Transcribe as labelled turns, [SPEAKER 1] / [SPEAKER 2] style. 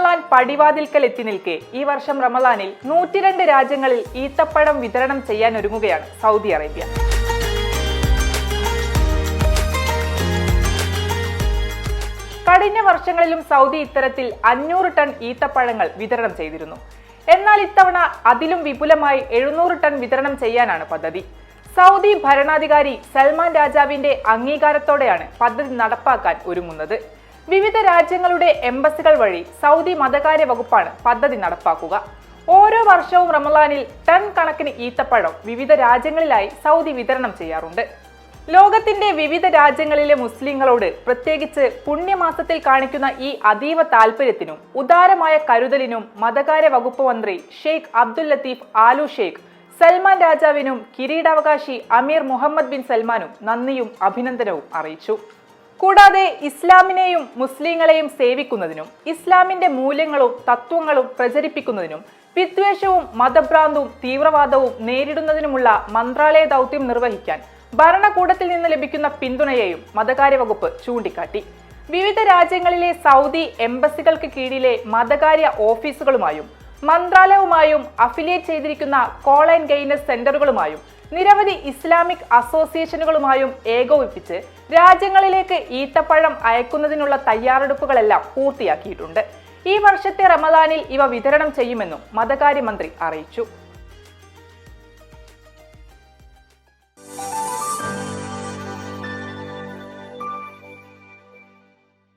[SPEAKER 1] റമലാൻ പടിവാതിൽക്കൽ എത്തി നിൽക്കെ. ഈ വർഷം റമലാനിൽ നൂറ്റിരണ്ട് രാജ്യങ്ങളിൽ ഈത്തപ്പഴം വിതരണം ചെയ്യാൻ ഒരുങ്ങുകയാണ് സൗദി അറേബ്യ. കഴിഞ്ഞ വർഷങ്ങളിലും സൗദി ഇത്തരത്തിൽ അഞ്ഞൂറ് ടൺ ഈത്തപ്പഴങ്ങൾ വിതരണം ചെയ്തിരുന്നു. എന്നാൽ ഇത്തവണ അതിലും വിപുലമായി എഴുന്നൂറ് ടൺ വിതരണം ചെയ്യാനാണ് പദ്ധതി. സൗദി ഭരണാധികാരി സൽമാൻ രാജാവിന്റെ അംഗീകാരത്തോടെയാണ് പദ്ധതി നടപ്പാക്കാൻ ഒരുങ്ങുന്നത്. വിവിധ രാജ്യങ്ങളുടെ എംബസികൾ വഴി സൗദി മതകാര്യ വകുപ്പാണ് പദ്ധതി നടപ്പാക്കുക. ഓരോ വർഷവും റമലാനിൽ ടൺ കണക്കിന് ഈത്തപ്പഴം വിവിധ രാജ്യങ്ങളിലായി സൗദി വിതരണം ചെയ്യാറുണ്ട്. ലോകത്തിന്റെ വിവിധ രാജ്യങ്ങളിലെ മുസ്ലിങ്ങളോട് പ്രത്യേകിച്ച് പുണ്യമാസത്തിൽ കാണിക്കുന്ന ഈ അതീവ താല്പര്യത്തിനും ഉദാരമായ കരുതലിനും മതകാര്യ വകുപ്പ് മന്ത്രി ഷെയ്ഖ് അബ്ദുൽ ലത്തീഫ് ആലു ഷെയ്ഖ് സൽമാൻ രാജാവിനും കിരീടാവകാശി അമീർ മുഹമ്മദ് ബിൻ സൽമാനും നന്ദിയും അഭിനന്ദനവും അറിയിച്ചു. കൂടാതെ ഇസ്ലാമിനെയും മുസ്ലിങ്ങളെയും സേവിക്കുന്നതിനും ഇസ്ലാമിന്റെ മൂല്യങ്ങളും തത്വങ്ങളും പ്രചരിപ്പിക്കുന്നതിനും വിദ്വേഷവും മതഭ്രാന്തവും തീവ്രവാദവും നേരിടുന്നതിനുമുള്ള മന്ത്രാലയ ദൗത്യം നിർവഹിക്കാൻ ഭരണകൂടത്തിൽ നിന്ന് ലഭിക്കുന്ന പിന്തുണയെയും മതകാര്യ വകുപ്പ് ചൂണ്ടിക്കാട്ടി. വിവിധ രാജ്യങ്ങളിലെ സൗദി എംബസികൾക്ക് കീഴിലെ മതകാര്യ ഓഫീസുകളുമായും മന്ത്രാലയവുമായും അഫിലിയേറ്റ് ചെയ്തിരിക്കുന്ന കോൾ ആൻഡ് ഗൈനസ് സെന്ററുകളുമായും നിരവധി ഇസ്ലാമിക് അസോസിയേഷനുകളുമായും ഏകോപിപ്പിച്ച് രാജ്യങ്ങളിലേക്ക് ഈത്തപ്പഴം അയക്കുന്നതിനുള്ള തയ്യാറെടുപ്പുകളെല്ലാം പൂർത്തിയാക്കിയിട്ടുണ്ട്. ഈ വർഷത്തെ റമദാനിൽ ഇവ വിതരണം ചെയ്യുമെന്നും മതകാര്യമന്ത്രി അറിയിച്ചു.